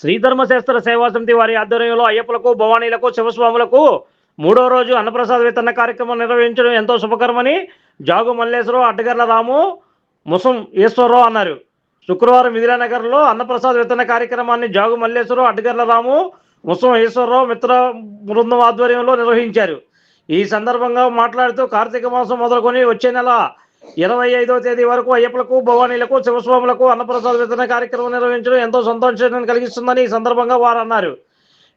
శ్రీధర్మశాస్త్ర సేవా సమితి వారి ఆధ్వర్యంలో అయ్యప్పలకు భవానీలకు శివస్వాములకు మూడో రోజు అన్నప్రసాద వితరణ కార్యక్రమం నిర్వహించడం ఎంతో శుభకరమని జాగు మల్లేశ్వరరావు అడ్డగర్ల రాము ముసం ఈశ్వరరావు అన్నారు. శుక్రవారం మిథిలానగర్లో అన్నప్రసాద్ వితరణ కార్యక్రమాన్ని జాగు మల్లేశ్వరరావు అడ్డగర్ల రాము ముసం ఈశ్వరరావు మిత్ర బృందం ఆధ్వర్యంలో నిర్వహించారు. ఈ సందర్భంగా మాట్లాడుతూ కార్తీక మాసం మొదలుకొని వచ్చే నెల ఇరవై ఐదవ తేదీ వరకు అయ్యప్పలకు భవానీలకు శివస్వాములకు అన్నప్రసాద వితరణ కార్యక్రమం నిర్వహించడం ఎంతో సంతోషాన్ని కలిగిస్తుందని ఈ సందర్భంగా వారు అన్నారు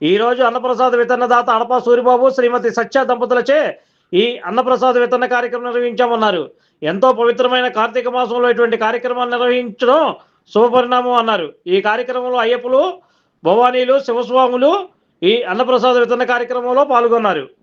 ఈ రోజు అన్నప్రసాద వితరణ దాత అడప సూరిబాబు శ్రీమతి సత్య దంపతులచే ఈ అన్నప్రసాద వితరణ కార్యక్రమం నిర్వహించామన్నారు. ఎంతో పవిత్రమైన కార్తీక మాసంలో ఇటువంటి కార్యక్రమాన్ని నిర్వహించడం శుభపరిణామం అన్నారు. ఈ కార్యక్రమంలో అయ్యప్పలు భవానీలు శివస్వాములు ఈ అన్నప్రసాద వితరణ కార్యక్రమంలో పాల్గొన్నారు.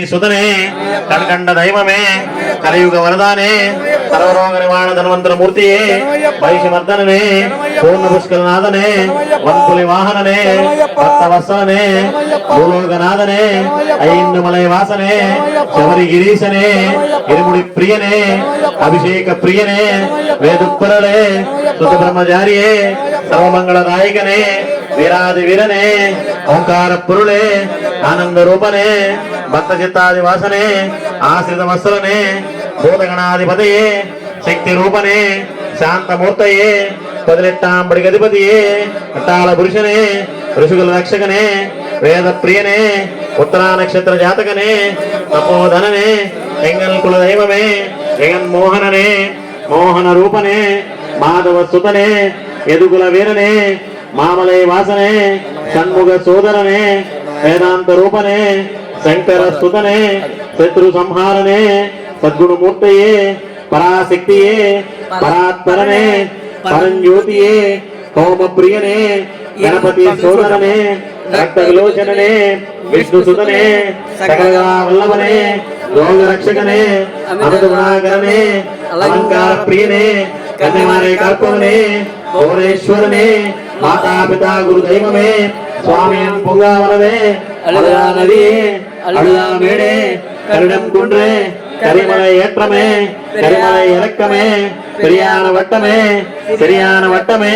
నీ సుతనే కనకండ దైవమే కలియుగ వరదానే సర్వరోగ నివారణ ధనవంతుల మూర్తియే వైశ్యవర్ధననే పూర్ణ పుష్కలనాథనే వంపులి వాహననే భక్త వత్సలనే భూలోకనాథనే ఐందుమలయ వాసనే శబరి గిరీశనే ఇరుముడి ప్రియనే అభిషేక ప్రియనే వేదుప్పరలే సుత బ్రహ్మచారియే సర్వమంగళదాయకనే వీరాది వీరనే ఓంకార పురులే ఆనంద రూపనే భక్త చిత్తాది వాసనే ఆశ్రిత వత్సలనే భూతగణాధిపతయే శక్తి రూపనే శాంతమూర్తయే పదిలెట్టాంబడి గధిపతియే అట్టాల పురుషనే ఋషుకుల రక్షకనే వేద ప్రియనే ఉత్తరా నక్షత్ర జాతకనే తపోధననే ఎంగల్ కుల దైవమే జగన్మోహననే మోహన రూపనే మాధవ సుతనే ఎదుగుల వీరనే మామలై వాసనే షణ్ముఖ సోదరనే వేదాంత రూపనే శంకర స్తుతనే శత్రు సంహారనే సద్గుణమూర్తయే పరాశక్తియే పరాత్పరనే పరంజ్యోతియే హోమ ప్రియనే గణపతి సోదరనే రక్త విలోచననే విష్ణు సుతనే సకలగా వల్లభనే రోగ రక్షకనే అమృత గుణాకరనే అలంకార ప్రియనే కన్యమారే కల్పవనే భువనేశ్వరనే மாதா பிதா குரு தெய்வமே சுவாமியின் பொங்காவனமே அழுதா நதியே அழுதா மேடே கருடம் குன்று கரிமலை ஏற்றமே கரிமலை இறக்கமே சரியான வட்டமே சரியான வட்டமே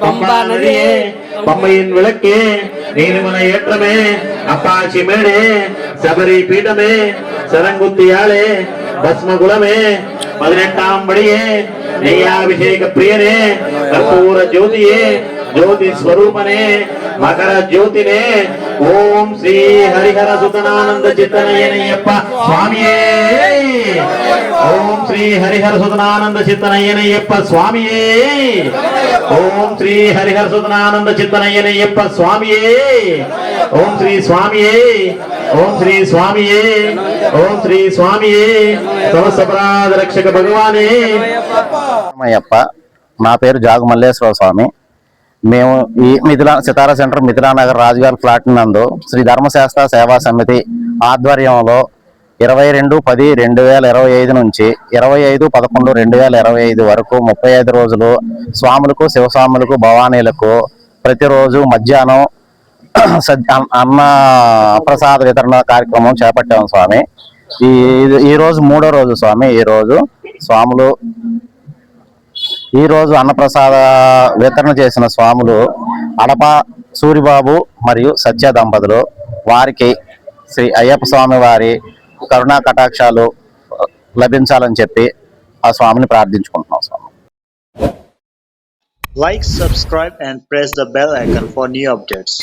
பம்பா நதியே பம்பையின் விளக்கே நீர்மலை ஏற்றமே அப்பாச்சி மேடே சபரி பீடமே சரங்குத்தியாலே பஸ்ம குலமே பதினெட்டாம் படியே நெய்யாபிஷேக பிரியனே கற்பூர ஜோதியே జ్యోతి స్వరూపనే మకర జ్యోతినే. ఓం శ్రీ హరిహర సుతనానంద చిత్తనయ్యనయ్యప్ప స్వామియే. ఓం శ్రీ హరిహర సుతనానంద చిత్తనయ్యనయ్యప్ప స్వామియే. ఓం శ్రీ హరిహర సుతనానంద చిత్తనయ్యనయ్యప్ప స్వామియే. ఓం శ్రీ స్వామియే. ఓం శ్రీ స్వామియే. ఓం శ్రీ స్వామియే. సమస్తపరాధ రక్షక భగవానే. అయ్యప్ప నా పేరు జాగు మల్లేశ్వర స్వామి. మేము ఈ మిథిలా సితారా సెంటర్ మిథిలానగర్ రాజుగారి ఫ్లాట్ నందు శ్రీ ధర్మశాస్త్ర సేవా సమితి ఆధ్వర్యంలో ఇరవై రెండు పది రెండు వేల ఇరవై ఐదు నుంచి ఇరవై ఐదు పదకొండు రెండు వేల ఇరవై ఐదు వరకు ముప్పై ఐదు రోజులు స్వాములకు శివస్వాములకు భవానీలకు ప్రతిరోజు మధ్యాహ్నం అన్న ప్రసాద వితరణ కార్యక్రమం చేపట్టాము స్వామి. ఈ ఈ రోజు మూడో రోజు స్వామి. ఈ రోజు స్వాములు ఈరోజు అన్నప్రసాద వితరణ చేసిన స్వాములు అడప సూరిబాబు మరియు సత్య దంపతులు వారికి శ్రీ అయ్యప్ప స్వామి వారి కరుణా కటాక్షాలు లభించాలని చెప్పి ఆ స్వామిని ప్రార్థించుకుంటున్నాం స్వామి. Like subscribe and press the bell icon for new updates